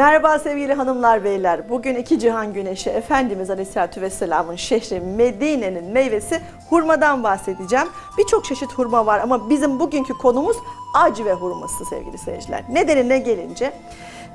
Merhaba sevgili hanımlar beyler. Bugün iki cihan güneşi Efendimiz Aleyhisselatü Vesselam'ın şehri Medine'nin meyvesi hurmadan bahsedeceğim. Birçok çeşit hurma var ama bizim bugünkü konumuz acı ve hurması sevgili seyirciler. Nedenine gelince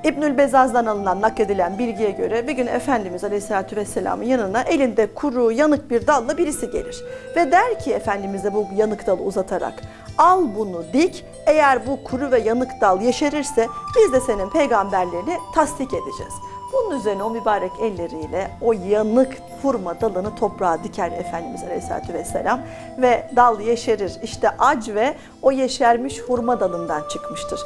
İbnül Bezaz'dan alınan nakledilen bilgiye göre bir gün Efendimiz Aleyhisselatü Vesselam'ın yanına elinde kuru yanık bir dalla birisi gelir. Ve der ki Efendimiz'e bu yanık dalı uzatarak al bunu dik eğer bu kuru ve yanık dal yeşerirse biz de senin peygamberlerini tasdik edeceğiz. Bunun üzerine o mübarek elleriyle o yanık hurma dalını toprağa diker Efendimiz Aleyhisselatü Vesselam ve dal yeşerir. İşte ac ve o yeşermiş hurma dalından çıkmıştır.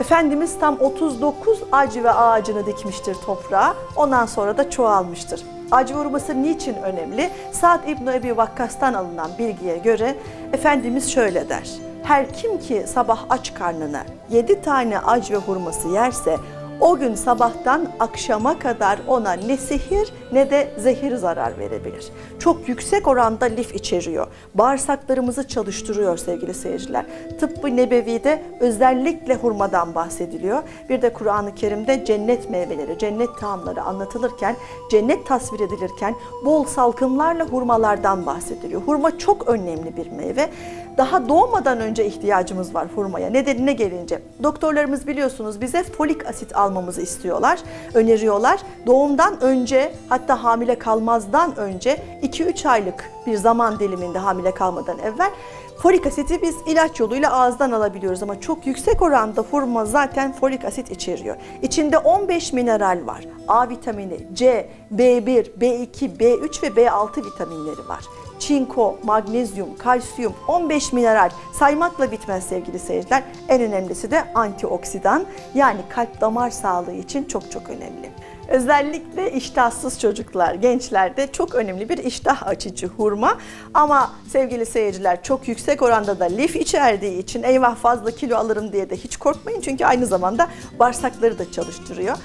Efendimiz tam 39 acı ve ağacını dikmiştir toprağa. Ondan sonra da çoğalmıştır. Acı hurması niçin önemli? Sa'd İbni Ebi Vakkas'tan alınan bilgiye göre Efendimiz şöyle der. Her kim ki sabah aç karnına 7 tane ac ve hurması yerse o gün sabahtan akşama kadar ona ne sihir ne de zehir zarar verebilir. Çok yüksek oranda lif içeriyor. Bağırsaklarımızı çalıştırıyor sevgili seyirciler. Tıbbı Nebevi'de özellikle hurmadan bahsediliyor. Bir de Kur'an-ı Kerim'de cennet meyveleri, cennet taamları anlatılırken, cennet tasvir edilirken bol salkımlarla hurmalardan bahsediliyor. Hurma çok önemli bir meyve. Daha doğmadan önce ihtiyacımız var hurmaya. Nedenine gelince doktorlarımız biliyorsunuz bize folik asit almamızı istiyorlar, öneriyorlar. Doğumdan önce hatta hamile kalmazdan önce 2-3 aylık bir zaman diliminde hamile kalmadan evvel folik asiti biz ilaç yoluyla ağızdan alabiliyoruz ama çok yüksek oranda hurma zaten folik asit içeriyor. İçinde 15 mineral var. A vitamini, C, B1, B2, B3 ve B6 vitaminleri var çinko, magnezyum, kalsiyum, 15 mineral saymakla bitmez sevgili seyirciler. En önemlisi de antioksidan yani kalp damar sağlığı için çok çok önemli. Özellikle iştahsız çocuklar, gençlerde çok önemli bir iştah açıcı hurma. Ama sevgili seyirciler çok yüksek oranda da lif içerdiği için eyvah fazla kilo alırım diye de hiç korkmayın. Çünkü aynı zamanda bağırsakları da çalıştırıyor.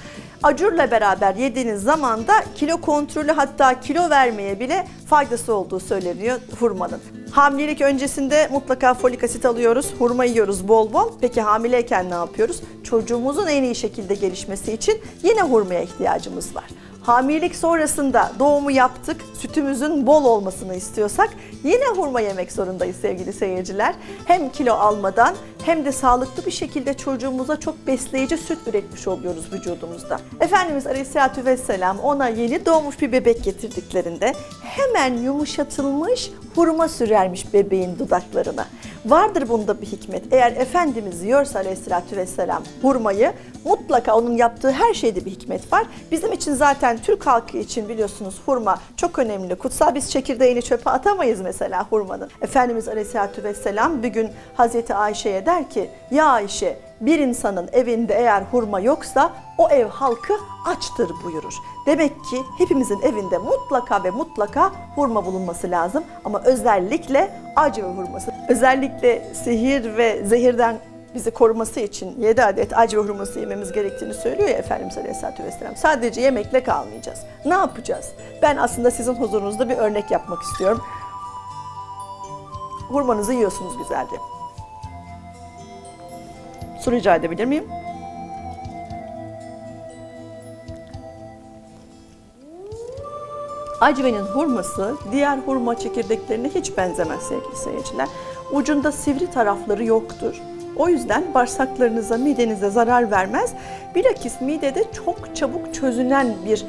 Acurla beraber yediğiniz zaman da kilo kontrolü hatta kilo vermeye bile faydası olduğu söyleniyor hurmanın. Hamilelik öncesinde mutlaka folik asit alıyoruz, hurma yiyoruz bol bol. Peki hamileyken ne yapıyoruz? Çocuğumuzun en iyi şekilde gelişmesi için yine hurmaya ihtiyacımız var. Hamilelik sonrasında doğumu yaptık, sütümüzün bol olmasını istiyorsak yine hurma yemek zorundayız sevgili seyirciler. Hem kilo almadan hem de sağlıklı bir şekilde çocuğumuza çok besleyici süt üretmiş oluyoruz vücudumuzda. Efendimiz Aleyhisselatü Vesselam ona yeni doğmuş bir bebek getirdiklerinde hemen yumuşatılmış hurma sürermiş bebeğin dudaklarına. Vardır bunda bir hikmet. Eğer Efendimiz yiyorsa Aleyhisselatü Vesselam hurmayı mutlaka onun yaptığı her şeyde bir hikmet var. Bizim için zaten Türk halkı için biliyorsunuz hurma çok önemli. Kutsal biz çekirdeğini çöpe atamayız mesela hurmanın. Efendimiz Aleyhisselatü Vesselam bir gün Hazreti Ayşe'ye der ki ya Ayşe bir insanın evinde eğer hurma yoksa o ev halkı açtır buyurur. Demek ki hepimizin evinde mutlaka ve mutlaka hurma bulunması lazım ama özellikle acı hurması. Özellikle sihir ve zehirden bizi koruması için 7 adet acı hurması yememiz gerektiğini söylüyor ya Efendimiz Aleyhisselatü Vesselam. Sadece yemekle kalmayacağız. Ne yapacağız? Ben aslında sizin huzurunuzda bir örnek yapmak istiyorum. Hurmanızı yiyorsunuz güzelce. Su rica edebilir miyim? Acvenin hurması diğer hurma çekirdeklerine hiç benzemez sevgili seyirciler. Ucunda sivri tarafları yoktur. O yüzden bağırsaklarınıza, midenize zarar vermez. Bilakis midede çok çabuk çözünen bir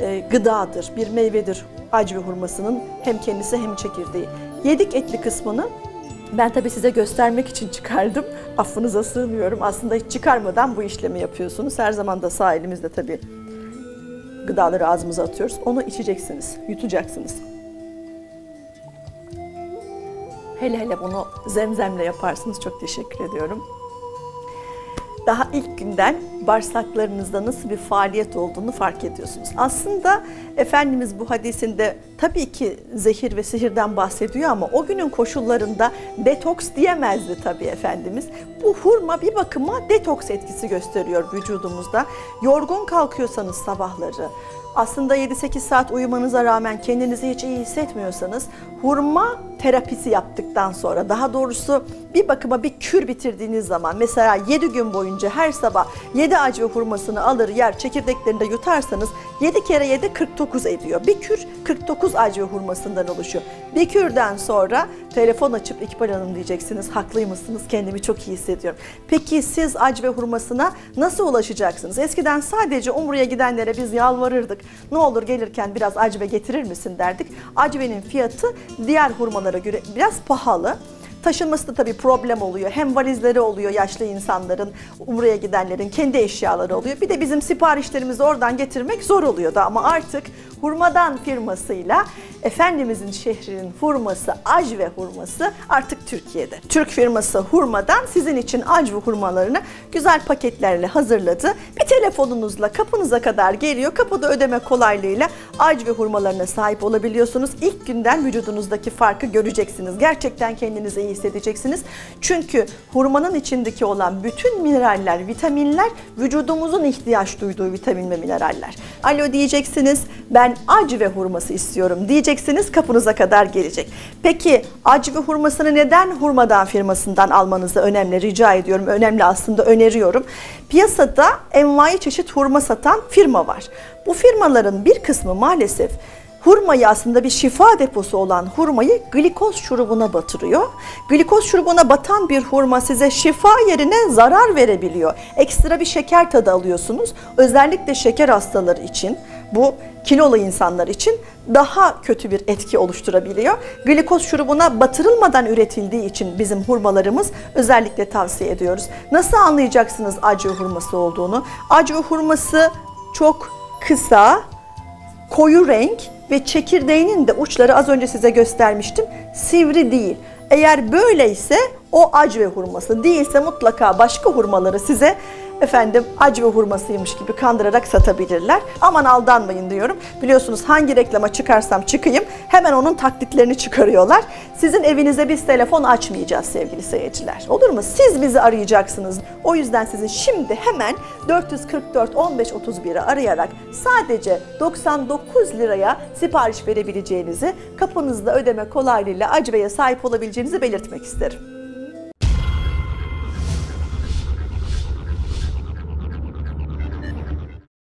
e, gıdadır, bir meyvedir acve hurmasının hem kendisi hem çekirdeği. Yedik etli kısmını ben tabii size göstermek için çıkardım. Affınıza sığınıyorum. Aslında hiç çıkarmadan bu işlemi yapıyorsunuz. Her zaman da sağ elimizde tabii gıdaları ağzımıza atıyoruz. Onu içeceksiniz, yutacaksınız. Hele hele bunu zemzemle yaparsınız. Çok teşekkür ediyorum daha ilk günden bağırsaklarınızda nasıl bir faaliyet olduğunu fark ediyorsunuz. Aslında Efendimiz bu hadisinde tabii ki zehir ve sihirden bahsediyor ama o günün koşullarında detoks diyemezdi tabii Efendimiz. Bu hurma bir bakıma detoks etkisi gösteriyor vücudumuzda. Yorgun kalkıyorsanız sabahları, aslında 7-8 saat uyumanıza rağmen kendinizi hiç iyi hissetmiyorsanız hurma terapisi yaptıktan sonra daha doğrusu bir bakıma bir kür bitirdiğiniz zaman mesela 7 gün boyunca her sabah 7 7 acve hurmasını alır yer çekirdeklerini de yutarsanız 7 kere 7 49 ediyor. Bir kür 49 acve hurmasından oluşuyor. Bir kürden sonra telefon açıp İkbal Hanım diyeceksiniz haklıymışsınız kendimi çok iyi hissediyorum. Peki siz acve hurmasına nasıl ulaşacaksınız? Eskiden sadece Umre'ye gidenlere biz yalvarırdık. Ne olur gelirken biraz acve getirir misin derdik. Acvenin fiyatı diğer hurmalara göre biraz pahalı. Taşınması da tabii problem oluyor. Hem valizleri oluyor yaşlı insanların, umreye gidenlerin kendi eşyaları oluyor. Bir de bizim siparişlerimizi oradan getirmek zor oluyordu ama artık Hurmadan firmasıyla Efendimizin şehrinin hurması, acve hurması artık Türkiye'de. Türk firması Hurmadan sizin için acve hurmalarını güzel paketlerle hazırladı. Bir telefonunuzla kapınıza kadar geliyor. Kapıda ödeme kolaylığıyla acve hurmalarına sahip olabiliyorsunuz. İlk günden vücudunuzdaki farkı göreceksiniz. Gerçekten kendinizi iyi hissedeceksiniz. Çünkü hurmanın içindeki olan bütün mineraller, vitaminler vücudumuzun ihtiyaç duyduğu vitamin ve mineraller. Alo diyeceksiniz ben acve hurması istiyorum diyeceksiniz kapınıza kadar gelecek. Peki acve hurmasını neden hurmadan firmasından almanızı önemli rica ediyorum. Önemli aslında öneriyorum. Piyasada envai çeşit hurma satan firma var. Bu firmaların bir kısmı maalesef hurmayı aslında bir şifa deposu olan hurmayı glikoz şurubuna batırıyor. Glikoz şurubuna batan bir hurma size şifa yerine zarar verebiliyor. Ekstra bir şeker tadı alıyorsunuz. Özellikle şeker hastaları için bu kilolu insanlar için daha kötü bir etki oluşturabiliyor. Glikoz şurubuna batırılmadan üretildiği için bizim hurmalarımız özellikle tavsiye ediyoruz. Nasıl anlayacaksınız acı hurması olduğunu? Acı hurması çok kısa, koyu renk ve çekirdeğinin de uçları az önce size göstermiştim sivri değil. Eğer böyleyse o acve hurması değilse mutlaka başka hurmaları size efendim acve hurmasıymış gibi kandırarak satabilirler. Aman aldanmayın diyorum. Biliyorsunuz hangi reklama çıkarsam çıkayım hemen onun taklitlerini çıkarıyorlar. Sizin evinize biz telefon açmayacağız sevgili seyirciler. Olur mu? Siz bizi arayacaksınız. O yüzden sizin şimdi hemen 444 15 31'i arayarak sadece 99 liraya sipariş verebileceğinizi, kapınızda ödeme kolaylığıyla acveye sahip olabileceğinizi belirtmek isterim.